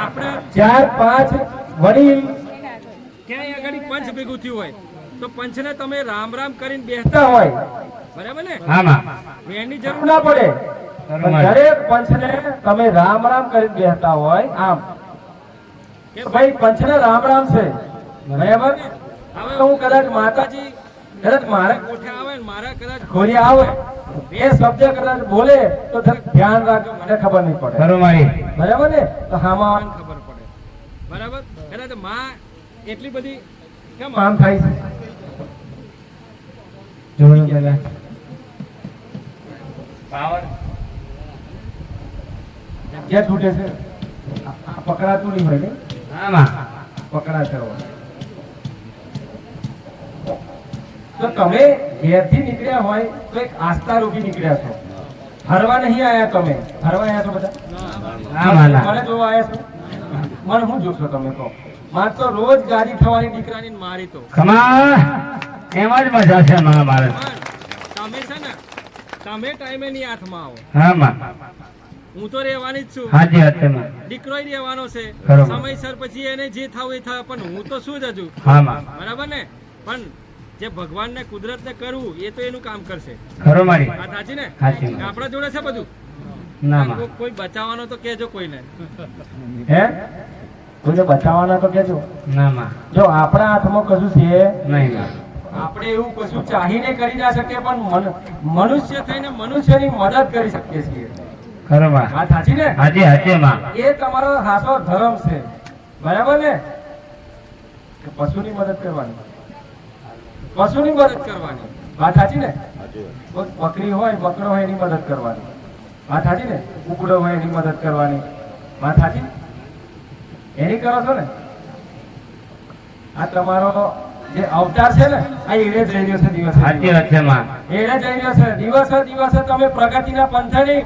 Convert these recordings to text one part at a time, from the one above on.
આપણે ચાર પાંચ વડીલ. ક્યાંય આગળ પંચ ભેગું થયું હોય તો પંચને તમે રામ રામ કરીને બેસતા હોય. બરાબર ને? એની જરૂર ના પડે. દરેક પંચને તમે રામ રામ કરીને બેસતા હોય આમ. ભાઈ પંચને રામ રામ છે. બરાબર? હવે હું કદાચ માતાજી કદાચ મારા કોઠે આવે ને મારા કદાચ ઘોડી આવે. બે શબ્દ કદાચ બોલે તો ધ્યાન રાખજો મને ખબર નહીં પડે. બરોબર બરાબર ને? તો હામાં ખબર પડે. બરાબર? કદાચમાં એટલી બધી કેમ આમ થાય છે. જોડો પેલા પાવર જગ્યા છૂટે છે. પકડાતું નહીં હોય ને? હા માં પકડા કરવા તો તમે ઘેરથી નીકળ્યા હોય તો એક આસ્થા રૂપી નીકળ્યા છો. ફરવા નહીં આયા તમે? ફરવા આયા છો બધા? મને જોવા આયા છો? મને શું જોશો તમે તો મારે તો રોજ ગાડી થવાની દીકરાની મારી તો. ખમા એમાં જ મજા છે મારા મારે. તમે છે ને તમે ટાઈમે ની હાથમાં આવો. હા માં. હું તો રહેવાની જ છું. હાજી હાથે માં. દીકરો રહેવાનો છે. સમયસર પછી એને જે થવું એ થાય પણ હું તો શું જ હજુ? હા માં. બરાબર ને? પણ જે ભગવાનને કુદરતને કરવું એ તો એનું કામ કરશે. ખરો મારી. વાત સાચી ને? આપણા જોડે છે બધું? ના કોઈ બચાવવાનો તો કેજો કોઈને. હે? કોઈને બચાવવાના તો કેજો ના માં જો આપણા હાથમાં કશું છે? નહીં આપણે એવું કશું ચાહીને કરી ના શકીએ પણ મન- મનુષ્ય મનુષ્ય થઈને મનુષ્યની મદદ કરી શકીએ છીએ. ખરું માં. વાત સાચી ને? હાજી હાચી માં. એ તમારો સાચો ધર્મ છે. બરાબર ને? પશુની મદદ કરવાની. પશુની મદદ કરવાની. વાત સાચી ને? બકરી હોય બકરો હોય એની મદદ કરવાની. વાત સાચી ને? કુકડો હોય એની મદદ કરવાની. વાત સાચી? એની કરો છો ને? આ તમારો જે અવતાર છે ને આ એડે જઈ રહ્યો છે દિવસે માં. એડે જઈ રહ્યો છે. દિવસે દિવસે તમે પ્રગતિના પંથની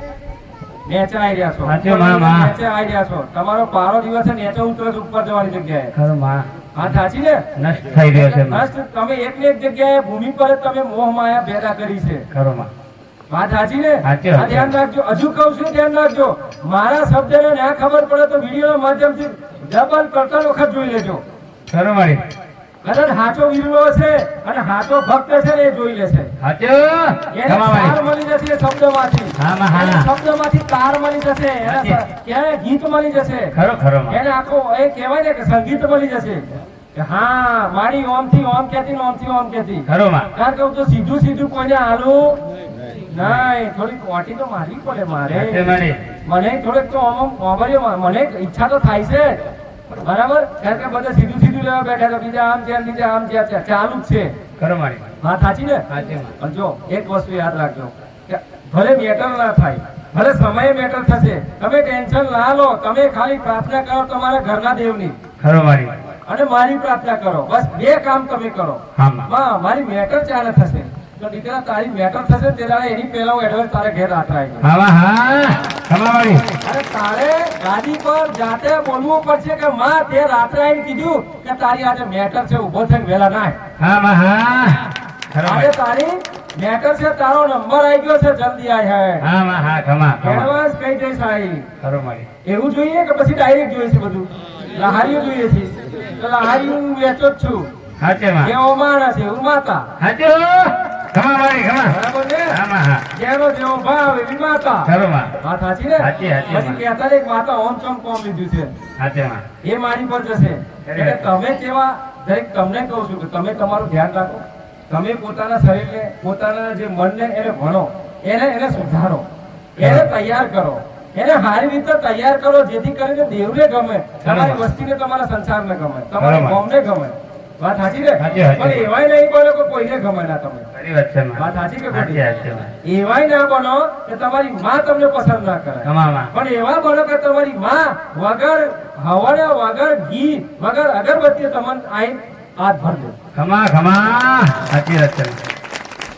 નેચે આવી રહ્યા છો. સાચું. નેચે આવી રહ્યા છો. તમારો પારો દિવસે નેચે ઉતરે છે ઉપર જવાની જગ્યાએ. ખરું માં. હા સાચી ને? નષ્ટ થઈ રહ્યો છે માં તમે એક ને એક જગ્યાએ ભૂમિ પર તમે મોહ માયા પેદા કરી છે. ખરું માં વાત સાચી ને? આ ધ્યાન રાખજો. હજુ કહું છું ધ્યાન રાખજો. મારા શબ્દને ના ખબર પડે તો વીડિયો માધ્યમથી ડબલ કરતા વખત જોઈ લેજો. ખરો મારી કદાચ હાચો વીરલો છે અને હાચો ભક્ત છે એ જોઈ લેશે હાચું તાર મળી જશે શબ્દમાંથી હા, હા. શબ્દમાંથી તાર મળી જશે એને ગીત મળી જશે ખરો ખરો એને આખો એ કહેવાય ને કે સંગીત મળી જશે હા મારી ઓમથી ઓમ કેતી ઓમથી ઓમ કેતી ખરો માં કારણ કે હું તો સીધું સીધું કોઈને હાલું નહીં થોડીક ઓટી તો મારી પડે મારે મને થોડીક તો ઓમ ઓમ મને ઈચ્છા તો થાય છે બરાબર કારણ કે બધા સીધું સીધું બેઠા તો બીજા આમ છે બીજા આમ છે ચાલુ જ છે. મારી વાત સાચી ને? પણ જો એક વસ્તુ યાદ રાખજો કે ભલે મેટર ના થાય ભલે સમય મેટર થશે તમે ટેન્શન ના લો તમે ખાલી પ્રાર્થના કરો તમારા ઘરના દેવની. ખરું અને મારી પ્રાર્થના કરો. બસ બે કામ તમે કરો. મારી મેટર ચાલે થશે. તો દીકરા તારી મેટર થશે તે દાડે એની પહેલા હું એડવાન્સ તારે ઘેર રાત્રે હા હા. ખમા અરે તારે ગાડી પર જાતે બોલવું પડશે કે માં તે રાત્રે આવીને કીધું કે તારી આજે મેટર છે ઊભો થઈને વહેલા ના આય. હા. હા આજે તારી મેટર છે તારો નંબર આવી ગયો છે જલ્દી આય હે હા માં હા ખમા ખમા એડવાન્સ કઈ જઈશ આઈ ખરું મારી એવું જોઈએ કે પછી ડાયરેક્ટ જોઈએ છે બધું? લહારીઓ જોઈએ છે. તો લહારી હું વેચો જ છું. હાચે માં જેવો માણસ એવું માતા. હાચું ખમા મારી ખમા બરાબર ને હા હા. જેનો જેવો ભાવ એવી માતા ખરું માં વાત સાચી ને? સાચી, સાચી પછી કહેતા એક માતા ઓમ ચમ કોમ લીધું છે. હાચે માં એ મારી પર જશે. એટલે તમે કેવા દરેક તમને કહું છું કે તમે તમારું ધ્યાન રાખો. તમે પોતાના શરીરને પોતાના જે મનને એને ભણો. એને એને સુધારો. એને તૈયાર કરો. એને સારી રીતે તૈયાર કરો જેથી કરીને દેવને ગમે. તમારી વસ્તીને તમારા સંસારને ગમે. તમારા. ગામને ગમે. વાત સાચી ને. પણ એવાય નહીં બોલો કે કોઈને ગમે ના તમે ખરી વાત છે વાત સાચી કે ખોટી? એવાય ના બોલો કે તમારી માં તમને પસંદ ના કરે પણ એવા બોલો કે તમારી માં વગર હવને વગર ઘી વગર અગરબત્તી તમને આઈ હાથ ભરજો ખમા ખમા. સાચી વાત છે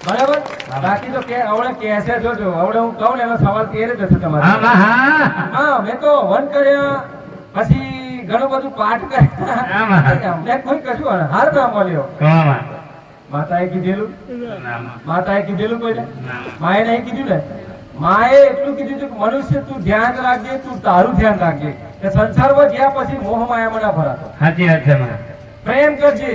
બરાબર? બાકી તો કે આવડે છે જોજો. આવડે હું કહું ને એનો સવાલ તેરે જશે તમારે? હા હા. હા મેં તો વન કર્યા પછી ઘણું બધું પાઠ કરે. અમને કોઈ કશું હાર ના મળ્યો. માતાએ કીધેલું? માતાએ કીધેલું કોઈને? માએ નહીં કીધું ને? માએ એટલું કીધું કે મનુષ્ય તું ધ્યાન રાખજે તું તારું ધ્યાન રાખજે. કે સંસારમાં જ્યાં પછી મોહ માયામાં ના ભરાતો. સાચી વાત છે પ્રેમ કરજે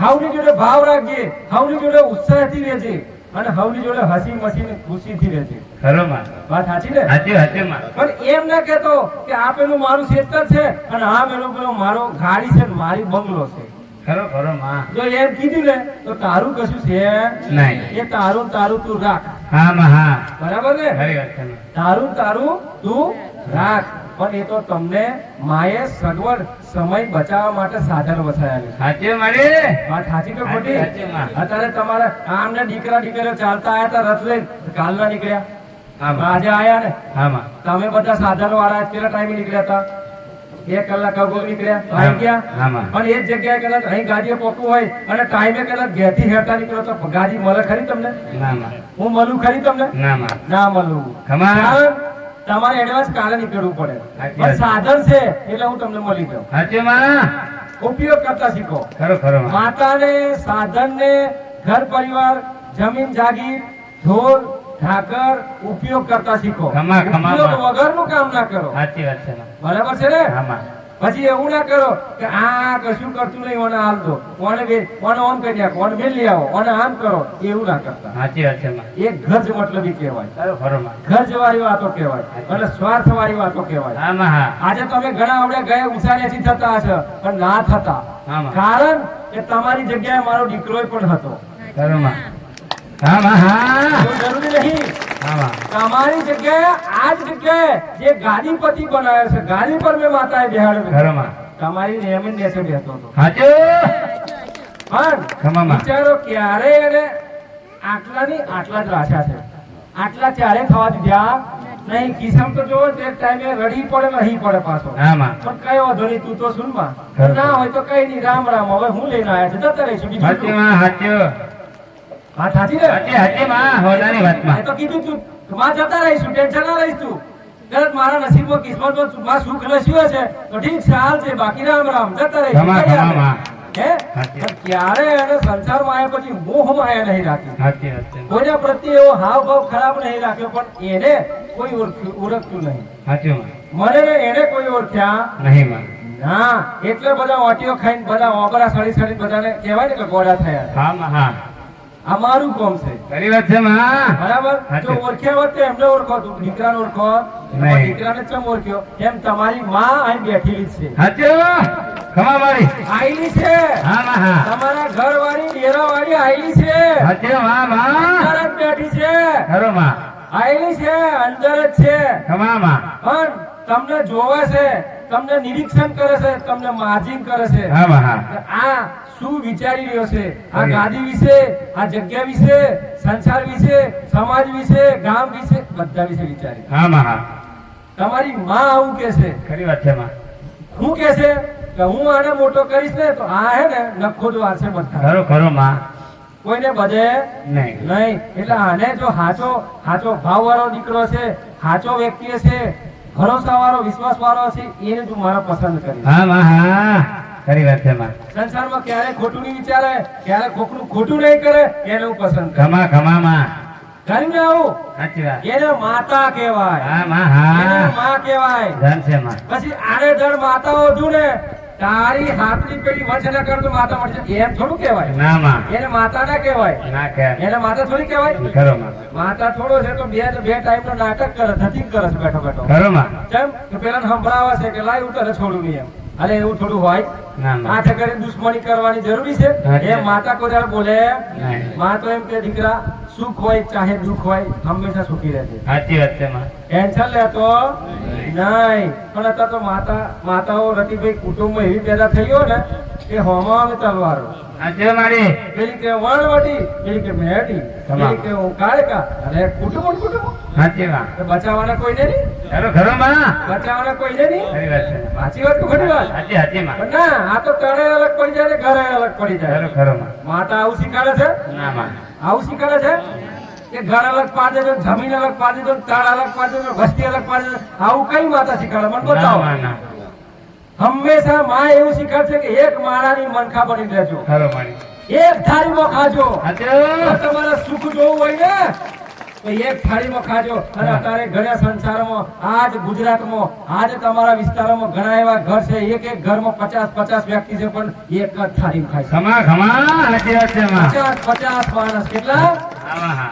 હાવની જોડે ભાવ રાખજે હાવની જોડે ઉત્સાહથી રહેજે. અને હવની જોડે હસી મસીને ખુશીથી રહેજે. ખરો માં વાત સાચી ને? સાચી સાચી માં પણ એમ ના કહેતો કે આ પેલું મારું ખેતર છે અને આ પેલું પેલો મારો ગાડી છે મારી બંગલો છે. ખરો ખરો માં જો એમ કીધું ને તો તારું કશું છે? નહીં. એ તારું તારું તું રાખ. હા માં હા. બરાબર ને? છે તારું તારું તું રાખ. પણ એ તો તમને માએ સગવડ સમય બચાવવા માટે સાધન વસાયેલું સાચી મારી વાત સાચી કે ખોટી? અત્યારે તમારા આમને દીકરા દીકરીઓ ચાલતા આવ્યા હતા રથ લઈને કાલના નીકળ્યા. આજે આયા ને? હા તમે બધા સાધન વાળા કેટલા ટાઈમે નીકળ્યા હતા? એક કલાક અગાઉ નીકળ્યા આવી ગયા. પણ એ જગ્યાએ કદાચ અહીં ગાડીએ પોકવું હોય અને ટાઈમે કદાચ ઘેરથી હેઠા નીકળ્યો તો ગાડી મળે ખરી તમને? હું મળું ખરી તમને? ના ના મળું. ખમા. તમારે એડવાન્સ કાલે નીકળવું પડે. સાધન છે એટલે હું તમને મળી ગયો. ઉપયોગ કરતા શીખો. માતાને સાધનને ઘર પરિવાર જમીન જાગીર ઢોર ઢાકર ઉપયોગ કરતા શીખો. ઉપયોગ વગરનું કામ ના કરો. સાચી વાત છે બરાબર છે ને? પછી એવું ના કરો કે આ કશું કરતું નહીં ઓને હાલ દો ઓને બે ઓને ઓમ કરી નાખો ઓને બેલ આવો ઓને આમ કરો એવું ના કરતા. સાચી વાત એ ગજ મતલબી કહેવાય. ગજ વાળી વાતો કહેવાય અને સ્વાર્થ વાળી વાતો કહેવાય. આજે તમે ઘણા આપણે ગયા ઉછાળ્યાથી થતા હશે પણ ના થતા. કારણ કે તમારી જગ્યાએ મારો દીકરો પણ હતો. તમારી જગ્યાએ આ જ જગ્યાએ જે ગાદીપતિ બનાવ્યો છે ગાદી પર મેં માતાએ બેહાડ્યો છે. તમારી રેમન દેશે બેસતો હતો પણ વિચારો ક્યારે એને આટલાની આટલા જ રાખ્યા છે. આટલા ચારે થવા દીધા નહીં. કિસમ તો જો તો એક ટાઈમે રડી પડે નહીં પડે પાછો. પણ કઈ વાંધો નહીં તું તો સુનમાં. ના હોય તો કઈ નહીં. રામ રામ. હવે હું લઈને આવ્યા છે. જતા રહીશું. બીજું વાત સાચી ને સાચી સાચી માં. હોદાની વાતમાં. તો કીધું તું માં જતા રહીશું ટેન્શન ના રહીશ તું. કદાચ મારા નસીબમાં કિસ્મતમાં માં સુખ લસ્યું હશે તો ઠીક છે હાલ છે બાકી રામ રામ જતા રહીશું ખમા, કઈ ખમા, આવે? માં. હે? સાચી. પણ ક્યારે એને સંસારમાં આવ્યા પછી મોહ માયા નહીં રાખી સાચી વાત છે કોઈના પ્રત્યે એવો હાવ ભાવ ખરાબ નહીં રાખ્યો પણ એને કોઈ ઓળખતું નહીં. મને એને કોઈ ઓળખ્યા નહીં માં. ના એટલે બધા ઓટીઓ ખાઈને બધા ઓબરા સડી સડી બધાને કહેવાય ને કે ગોળા થયા હા હા. આ મારું કોમ છે. ઘણી વાત છે માં? બરાબર? જો ઓળખ્યા હોત તો એમને ઓળખો તું દીકરાને ઓળખો. દીકરાને કેમ ઓળખ્યો? એમ તમારી માં અહીં બેઠેલી છે. સાચું ખમા મારી. આયેલી છે. હા હા. તમારા ઘર વાળી ડેરા વાળી આયેલી છે. સાચું માં માં? અંદર જ બેઠી છે. ખરો માં. આયેલી છે અંદર જ છે. ખમા માં. પણ તમને જોવે છે તમને નિરીક્ષણ કરે છે તમને માર્જિંગ કરે છે. હા હા. આ શું વિચારી રહ્યો છે? આ ગાદી વિશે આ જગ્યા વિશે સંસાર વિશે સમાજ વિશે ગામ વિશે બધા વિશે વિચારી. હા માં તમારી માં આવું કે છે. ખરી વાત છે માં શું કે છે? કે હું આને મોટો કરીશ ને તો આ હે ને નખો જ વારશે બધા. ખરો ખરો માં કોઈને બધે? નહીં. નહીં. એટલે આને જો હાચો હાચો ભાવ વાળો દીકરો છે હાચો વ્યક્તિ છે ભરોસા વાળો વિશ્વાસ વાળો છે એને જો મારા પસંદ કરી હા હા ખરી વાત છે માં સંસારમાં ક્યારે ખોટું નહીં વિચારે ક્યારે ખોટું ખોટું નહીં કરે એને હું પસંદ ખમા ખમા માં કરીને આવું. સાચી વાત. એને માતા કહેવાય. હા માં હા. માં કહેવાય. ધન છે માં. પછી આડે ધડ માતાઓ છું ને તારી હાથની પેલી વંશ કરતો માતા મળશે એમ થોડું કહેવાય. ના માં. એને માતા ના કહેવાય. ના કહેવાય એને માતા થોડી કહેવાય? ખરો માં. માતા થોડો છે તો બે બે ટાઈમ નો નાટક કરે ધતિંગ કરે છે બેઠો બેઠો. ખરો માં. કેમ? કે પેલા સંભળાવે છે કે લાય ઉતરે છોડું નહીં એમ. અરે એવું થોડું હોય. ના માં કરી દુશ્મની કરવાની જરૂરી છે. એ માતા કોઈ બોલે માં તો એમ કે દીકરા સુખ હોય ચાહે દુઃખ હોય હંમેશા સુખી રહેશે સાચી વાત છે માં. ટેન્શન લેતો નહીં. પણ અત્યારે તો માતા માતાઓ રતિભાઈ કુટુંબમાં એવી પેદા થઈ ગયો ને કે હોમામાં તલવારો. પેલી કે વણવટી પેલી કે મેટી પેલી કે કાળકા કુટુંબ કુટુંબ. સાચી વાત. બચાવવાના કોઈને નહીં? ખરો ખરો માં બચાવવાના કોઈને નહીં? ખરી વાત છે. સાચી વાત કે ખોટી વાત? સાચી સાચી માં ના આ તો તળે અલગ પડી જાય ને ઘરે અલગ પડી ખરો જાય. ખરો માં માતા આવું શીખાડે છે? ના માં. આવું શીખાડે છે? કે ઘર અલગ પાડી દેજો જમીન અલગ પાડી દેજો તાળ અલગ પાડી દેજો વસ્તી અલગ પાડી આવું કઈ માતા શીખવાડે મને બતાવો. ના. હંમેશા માં એવું શીખાડશે છે કે એક માળાની મનખા બની રહેજો. ખરો મારી. એક થાળીમાં ખાજો. તમારા સુખ જોવું હોય ને તો એક થાળીમાં ખાજો. અને અત્યારે ઘણા સંસારમાં આજ ગુજરાતમાં આજ તમારા વિસ્તારોમાં ઘણા એવા ઘર છે. એક એક ઘરમાં પચાસ પચાસ વ્યક્તિ છે પણ એક જ થાળી ખાય છે. માં પચાસ પચાસ માણસ. કેટલા?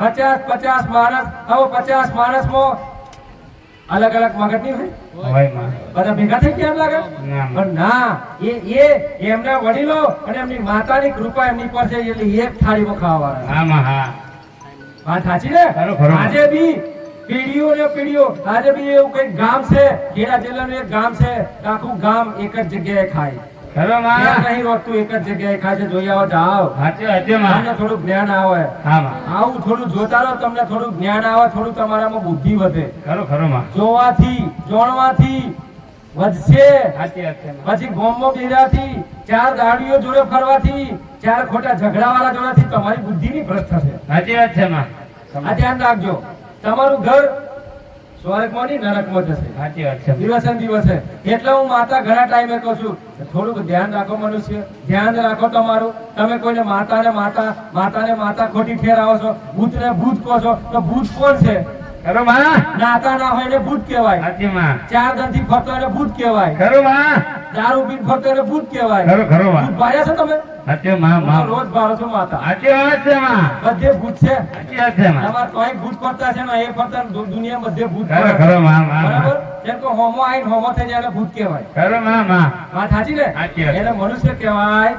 પચાસ પચાસ માણસ. હવે પચાસ માણસમાં અલગ અલગ મગજ નહીં હોય બધા ભેગા થઈ ગયા એમ લાગે? પણ ના એ એ એમના વડીલો અને એમની માતાની કૃપા એમની પર છે એટલે એક થાળીમાં ખાવા વાત સાચી ને. આજે બી પેઢીઓ ને પેઢીઓ આજે બી એવું કંઈક ગામ છે ખેડા જિલ્લાનું એક ગામ છે આખું ગામ એક જ જગ્યાએ ખાય. ત્યાં માં નહીં રોતું એક જ જગ્યાએ ખાજે જોઈ આવો જાઓ. સાચી વાતમાં. તમને થોડું જ્ઞાન આવે. હા માં. આવું થોડું જોતા રહો તમને થોડું જ્ઞાન આવે થોડું તમારામાં બુદ્ધિ વધે. ખરો ખરો માં. જોવાથી જોણવાથી વધશે. પછી ગોમો બીરાથી ચાર ગાડીઓ જોડે ફરવાથી ચાર ખોટા ઝઘડાવાળા જોડાથી તમારી બુદ્ધિની ભ્રષ્ટ થશે. સાચી વાત છે માં. આ ધ્યાન રાખજો. તમારું ઘર સ્વર્ગમાં નહીં નરકમાં જશે. સાચી વાત છે. દિવસે દિવસે. એટલે હું માતા ઘણા ટાઈમે કહું છું થોડુંક ધ્યાન રાખો મનુષ્ય ધ્યાન રાખો તમારું. તમે કોઈને માતાને માતા માતાને માતા ખોટી ઠેરાવો છો ભૂતને ભૂત કહો છો તો ભૂત કોણ છે? ખરું માં? નાતા ના હોય ને ભૂત કહેવાય. સાચી માં. ચાર દંથી ફરતો એને ભૂત કહેવાય. ખરો માં? દારૂ પીને ફરતો એટલે ભૂત કહેવાય. ખરો ખરો ભૂત ભાર્યા છો તમે? સાચી માં માં. રોજ ભારો છો માતા. સાચી વાત છે માં. બધે ભૂત છે. સાચી વાત છે માં. તમાર તોય ભૂત ફરતા છે ને એ ફરતા દુનિયા બધે ભૂત ખરો ખરો માં માં બરાબર? જેમ કે હોમો આઈને હોમો થઈ જાય એટલે ભૂત કહેવાય. ખરો માં માં. વાત સાચી ને? વાત. મનુષ્ય કહેવાય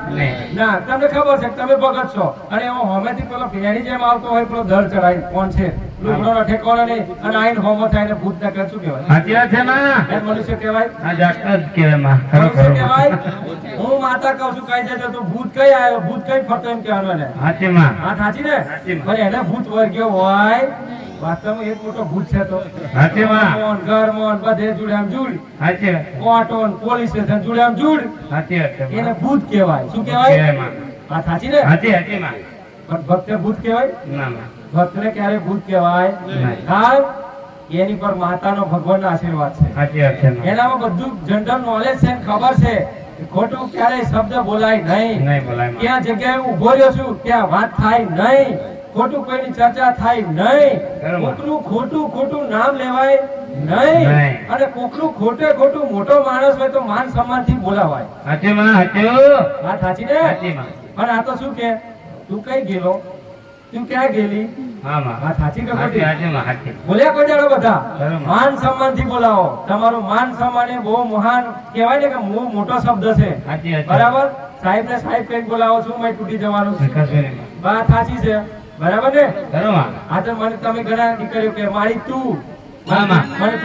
ના. તમને ખબર છે તમે ભગત છો. અને એવો હોમેથી પેલો ફેરી જેમ આવતો હોય પેલો દર ચડાઈ કોણ છે? લુગડોનો ઠેકાણો નહીં અને આઈન હોમો થાય ને ભૂત ના શું કહેવાય? સાચી છે માં એ મનુષ્ય કહેવાય? આ જાગતા જ કહેવાયમાં ખરો ખરો. કહેવાય? હું માતા કહું છું કઈ જજો તો ભૂત કઈ આવ્યો? ભૂત કઈ ફરતો એમ કહેવાનું ને સાચી માં. હા સાચી ને? પણ એને ભૂત વર્ગ્યો હોય વાસ્તવમાં એક મોટો ભૂત છે તો. સાચી માં. મોન ઘરમોન બધે આમ જુડ. સાચી કોટોન પોલીસ સ્ટેશન જુડ્યામ જુડ. સાચી એને ભૂત કહેવાય. શું કહેવાય? હા સાચી ને? સાચી સાચી માં. પણ ભક્ત ભૂત કહેવાય? ના માં. ભક્તને ક્યારે ભૂત કહેવાય કારણ એની પર માતાનો ભગવાનનો આશીર્વાદ છે. સાચી વાત છે એનામાં બધું જનરલ નોલેજ છે ખબર છે ખોટું ક્યારેય શબ્દ બોલાય નહીં. નહીં બોલાય ત્યાં જગ્યાએ ઊભો રહ્યો છું ત્યાં વાત થાય નહીં. ખોટું કોઈની ચર્ચા થાય નહીં. કોકનું ખોટું ખોટું નામ લેવાય નહીં. નહીં. અને કોકનું ખોટે ખોટું મોટો માણસ હોય તો માન સન્માનથી બોલાવાય. સાચી માં સાચું. વાત. સાચી ને? પણ આ તો શું કે તું કઈ ગયેલો? તું ક્યાં ગયેલી? હા વાત સાચી કે ખોટી? સાચી માં બોલ્યા કોઈ દાડો બધા? માન સન્માનથી બોલાવો. તમારું માન સન્માન એ બહુ મહાન કહેવાય ને કે બહુ મોટો શબ્દ છે. સાચી વાત છે. બરાબર? સાહેબ ને સાહેબ કઈ બોલાવો છું મેં તૂટી જવાનું છે. કશું નહીં માં. વાત સાચી છે. બરાબર ને? આ તો મને તમે ઘણા દીકરીઓ કે મારી તું. મને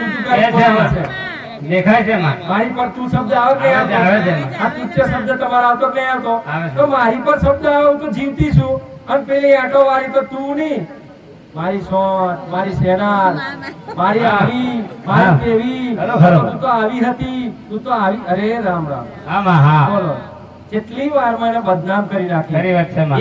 દેખાય છે મારી પર તું શબ્દ આવે કે આવે છે, આવે છે, માં. આ તુચ્છ શબ્દ તમારો આવતો કે નહીં આવતો? તો મારી પર શબ્દ આવે તો જીવતી છું. અને પેલી આટો વાળી તો તું નહીં. મારી સોન મારી સેના મારી આવી મારી કેવી. તું તો આવી હતી. તું તો આવી અરે રામ રામ. હા હા. બોલો. કેટલી વાર મને બદનામ કરી નાખી.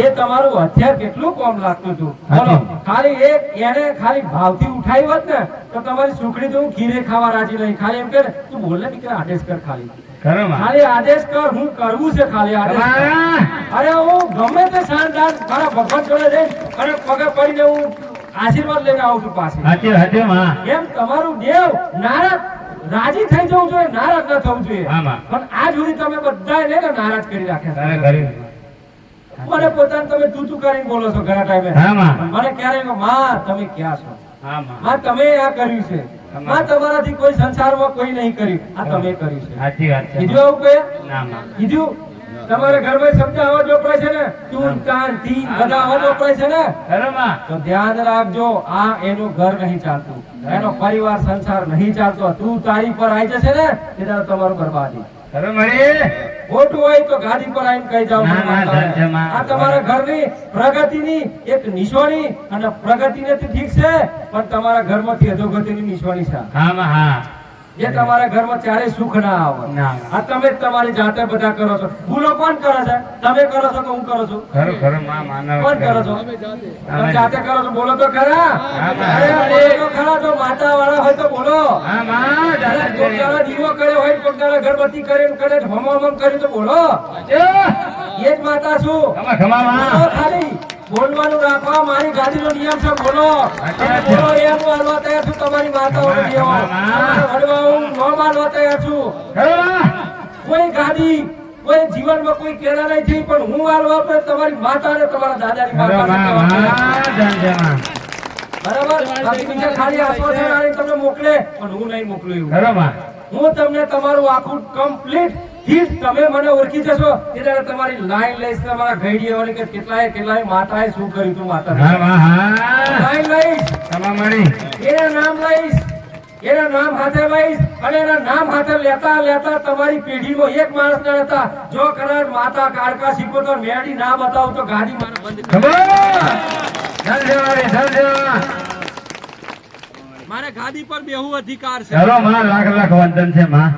એ તમારું હથિયાર કેટલું કોમ લાગતું હતું? બોલો ખાલી એક એને ખાલી ભાવથી ઉઠાવી હોત ને તો તમારી સુખડી તો હું ખીરે ખાવા રાજી નહીં. ખાલી એમ કે તું બોલે દીકરા આદેશ કર ખાલી. ખાલી આદેશ કર હું કરવું છે ખાલી આદેશ અરે હું ગમે તે શાનદાર મારા ભગવાન જોડે જઈને અને પગે પડીને હું આશીર્વાદ લઈને આવું છું પાછી. એમ તમારું દેવ નારાજ રાજી થઈ જવું જોઈએ નારાજ ન થવું જોઈએ. પણ આ જોડી તમે બધાય ને નારાજ કરી રાખ્યા મને પોતાને તમે તું તું કરીને બોલો છો ઘણા ટાઈમે. મને ક્યારે માં તમે ક્યાં છો? માં. માં તમે આ કર્યું છે. માં તમારાથી કોઈ સંસારમાં કોઈ નહીં કર્યું. આ તમે કર્યું છે. સાચી વાત છે. કીધું આવું કોઈ? ના. કીધું? તમારા ઘરમાં સમજાવવા જો પડે છે ને તું તાન તીન બધા અવાજ પડે છે ને ઘરમાં. તો ધ્યાન રાખજો આ એનું ઘર નહીં ચાલતું. એનો પરિવાર સંસાર નહીં ચાલતો. તું તારી પર આવી જશે ને એટલે તમારું બરબાદી. ખોટું હોય તો ગાડી પર આવીને કહી જાવ. આ તમારા ઘરની પ્રગતિની એક નિશાની અને પ્રગતિ નથી ઠીક છે પણ તમારા ઘરમાંથી અધોગતિની નિશાની છે. હા હા. જે તમારા ઘરમાં ક્યારેય સુખ ના આવે. આ તમે તમારી જાતે બધા કરો છો. ભૂલો કોણ કરે છે? તમે કરો છો કે હું કરું છું? ખરું ખરું માં, માનવ કોણ કરો છો? તમે જાતે. કરો છો? બોલો તો ખરા. અરે બોલો તો ખરા. જો માતા વાળા હોય તો બોલો. હા માં, દાદા દીવો કર્યો હોય કોક દાડો અગરબત્તી કરે ને કરે હમ હમ કરી તો બોલો. એ! જ માતા છું. ખમા ખમા ખાલી. બોલવાનું રાખવા મારી ગાડીનો નિયમ છે બોલો. બોલો એમ માનવા તૈયાર છું તમારી માતાઓને દેવો હું ન માનવા તૈયાર છું. કોઈ ગાડી કોઈ જીવનમાં કોઈ કેળા નહીં થઈ પણ હું મારવા પર તમારી માતા અને તમારા દાદાની માતા બરાબર? બીજા ખાલી આશ્વાસન તમને મોકલે પણ હું નહીં મોકલું હું તમને તમારું આખું કમ્પ્લીટ હિટ તમે મને ઓળખી જશો એટલે તમારી લાઈન લઈશ તમારા ઘડી આવવાની કે કેટલાય કેટલાય માતાએ શું કર્યું તું માતા હા માં હા. લાઈન લઈશ. તમા મળી એના નામ લઈશ. એના નામ હાથે લઈશ. અને એના નામ હાથે લેતા લેતા તમારી પેઢીમાં એક માણસ ના હતા જો કરાર માતા કાળકા શીખો તો મેળી ના બતાવું તો ગાડી મારે બંધ મારી ગાદી પર બેહુ અધિકાર છે. ચલો માં લાખ લાખ વંદન છે માં.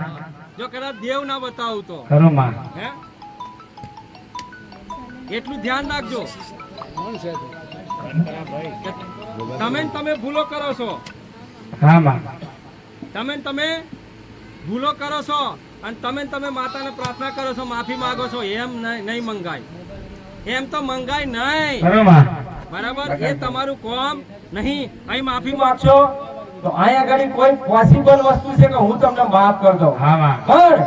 જો કદાચ દેવ ના બતાવું તો. ખરો માં. હે? એટલું ધ્યાન રાખજો. તમે ને તમે ભૂલો કરો છો. હા માં. તમે તમે ભૂલો કરો છો અને તમે તમે માતાને પ્રાર્થના કરો છો માફી માંગો છો એમ નહીં નહીં મંગાય. એમ તો મંગાય નહીં. બરાબર? એ તમારું કોમ નહીં. અહીં માફી માફી માંગશો? તો અહીંયા ઘડી કોઈ પોસિબલ વસ્તુ છે કે હું તમને માફ કરી દઉં. પણ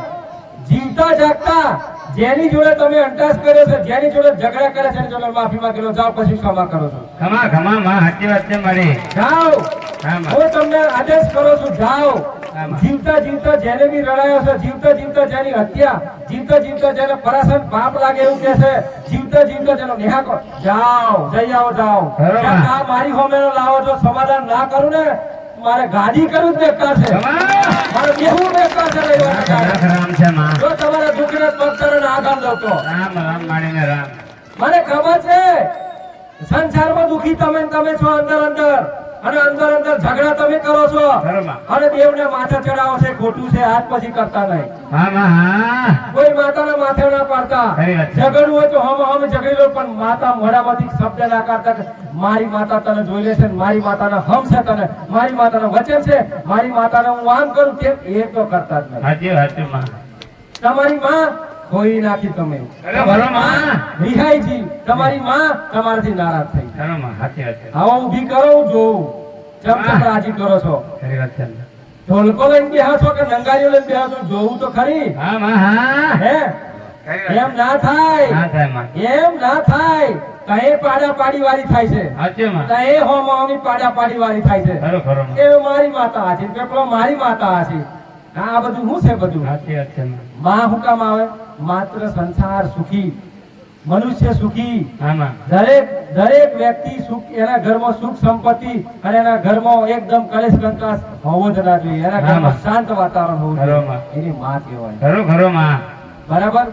જીવતા જાગતા જેની જોડે તમે અંટાસ કર્યો છે જેની જોડે ઝઘડા કરે છે જોડે માફી માંગેલો જાઓ પછી ક્ષમા કરો છો. ક્ષમા ક્ષમા માં સાચી વાત છે મારી. જાઓ. હું તમને આદેશ કરો છું જાઓ. જીવતા જીવતા જેને બી રડાયો છે જીવતા જીવતા જેની હત્યા જીવતા જીવતા જેને પરાસન પાપ લાગે એવું કે છે જીવતા જીવતા જેનો નિહાકો જાઓ જઈ આવો જાઓ. મારી હોમેનો લાવો જો સમાધાન ના કરું ને મારે ગાડી કરવું બેકાર છે. મારે બેહવું બેકાર છે રામમાં. જો તમારા દુઃખને પગ આધાર આગળ તો. રામ રામ માણીને રામ. મને ખબર છે સંસારમાં દુખી તમે તમે છો અંદર અંદર. અને અંદર અંદર ઝઘડા તમે કરો છો. અને દેવને માથે ચડાવો છે ખોટું છે આજ પછી કરતા નહીં. કોઈ માતાના માથે ના પાડતા. છે. ઝઘડવું હોય તો હમ હમ ઝઘડી લો પણ માતા મોઢામાંથી શબ્દ ના કાઢતા કે મારી માતા તને જોઈ લેશે ને મારી માતાના હમ છે તને મારી માતાના વચન છે મારી માતાને હું આમ કરું તેમ એ તો કરતા જ નહીં. તમારી માં ખોઈ નાખી તમે. રિહાઈજી. તમારી માં તમારાથી નારાજ થઈ હવે ઊભી કરો જોઉં ચમ ચમ રાજી કરો છો. ઢોલકો લઈને બેહા છો કે નંગારીઓ લઈને બેહા છો જોવું તો ખરી. હા એમ ના થાય. એમ ના થાય. કઈ પાડા પાડી વાળી થાય છે. કઈ હોમ પાડા પાડી વાળી થાય છે. એ મારી માતા હાથી પેપલો મારી માતા હાથી આ બધું શું છે બધું? માં. હું કામ આવે? માત્ર સંસાર સુખી મનુષ્ય સુખી. દરેક દરેક વ્યક્તિ સુખ એના ઘરમાં સુખ સંપત્તિ અને એના ઘરમાં એકદમ કલેશ કંકાસ હોવો જ ના જોઈએ. એના ઘરમાં શાંત વાતાવરણ હોવું જોઈએ. એની માં કહેવાય. ઘરો માં બરાબર?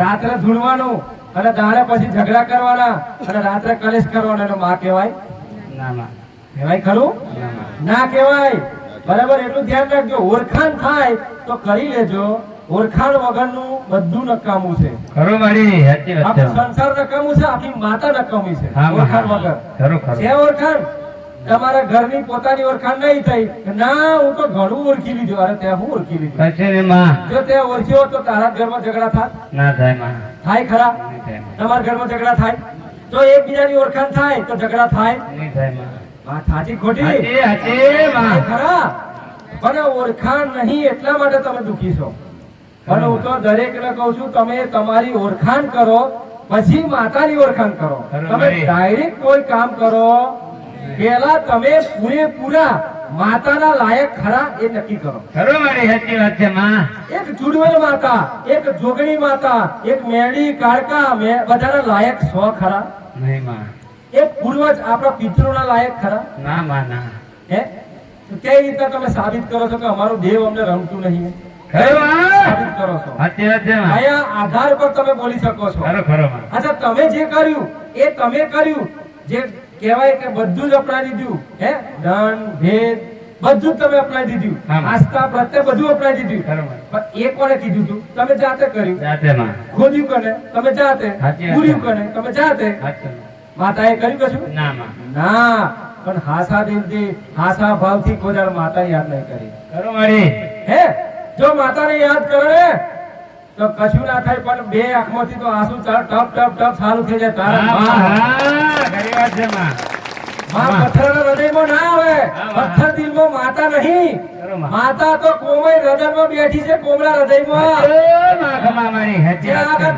રાત્રે ધૂળવાનું અને દાડે પછી ઝઘડા કરવાના અને રાત્રે કલેશ કરવાનો એને માં કહેવાય. ના કહેવાય ખરું? ના કહેવાય. બરાબર? એટલું ધ્યાન રાખજો. ઓળખાણ થાય તો કરી લેજો. ઓળખાણ વગરનું બધું નકામું છે. ખરો મારી સાચી વાત છે. સંસાર નકામું છે આખી માતા નકામી છે. ઓળખાણ વગર. ખરો ખરો. છે ઓળખાણ? તમારા ઘરની પોતાની ઓળખાણ નહીં થઈ. ના હું તો ઘણું ઓળખી લીધું. અરે ત્યાં હું ઓળખી લીધું? કશું નહીં માં. જો તે ઓળખ્યો તો તારા ઘરમાં ઝઘડા થાય ના થાયમાં. થાય ખરા. તમારા ઘરમાં ઝઘડા થાય? તો એકબીજાની ઓળખાણ થાય તો ઝઘડા થાય? નહીં થાયમાં. વાત સાચી ખોટી? સાચી માં. ખરા? પણ ઓળખાણ નહીં એટલા માટે તમે દુખી છો. પણ હું તો દરેકને કહું છું તમે તમારી ઓળખાણ કરો પછી માતાની ઓળખાણ કરો. તમે ડાયરેક્ટ કોઈ કામ કરો પેલા તમે પૂરેપૂરા માતાના લાયક ખરા એ નક્કી કરો. મારી સાચી વાત છે માં. એક જુડવેલ માતા એક જોગણી માતા એક મેળી કાળકા મે બધાના લાયક છો ખરા? નહીં માં. એક પૂર્વજ આપણા પિતૃના લાયક ખરા? ના માં ના. હે? તો કઈ રીતે તમે સાબિત કરો છો કે અમારું દેવ અમને રમતું નહીં? ખરો છો સાચી વાત છે માં આધાર પર તમે બોલી શકો છો. ખરો ખરો અચ્છા તમે જે કર્યું એ તમે કર્યું. જે કહેવાય કે બધું જ અપનાવી દીધું હે? ધન ભેદ બધું તમે અપનાવી દીધું. આસ્થા પ્રત્યે બધું અપનાવી દીધું. પણ એ કોને કીધું તું? તમે જાતે કર્યું. જાતે ખોદ્યું કોને? તમે જાતે. પૂર્યું કોને? તમે જાતે. માતાએ કર્યું કશું? ના ના. પણ હાસા દિલથી હાસા ભાવથી કોઈ દાડો માતા યાદ નહીં કરી. કરો મારી. હે? જો માતાને યાદ કરે તો કશું ના થાય પણ બે આંખમાંથી તો આંસુ ટપ ટપ ટપ સારું થઈ જાય તારા માં. હા, વાત છે માં. માં માં. હૃદયમાં ના આવે પથ્થર દિલમાં માતા નહીં માતા તો કોમય હૃદયમાં બેઠી છે કોમળા હૃદયમાં.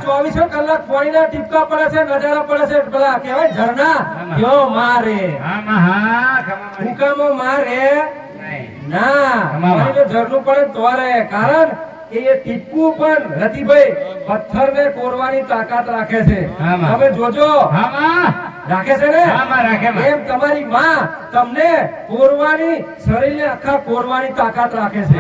ચોવીસો કલાક પાણીના ટીપકા પડે છે નજારા પડે છે પેલા કહેવાય ઝરણા. મારે. હુકામો. ના આમાં. પાણીનું પડે ને કારણ કે એ ટીપકું પણ રતિભાઈ પથ્થરને કોરવાની તાકાત રાખે છે. તમે જોજો. રાખે છે ને. એમ તમારી માં તમને કોરવાની શરીરને આખા કોરવાની તાકાત રાખે છે.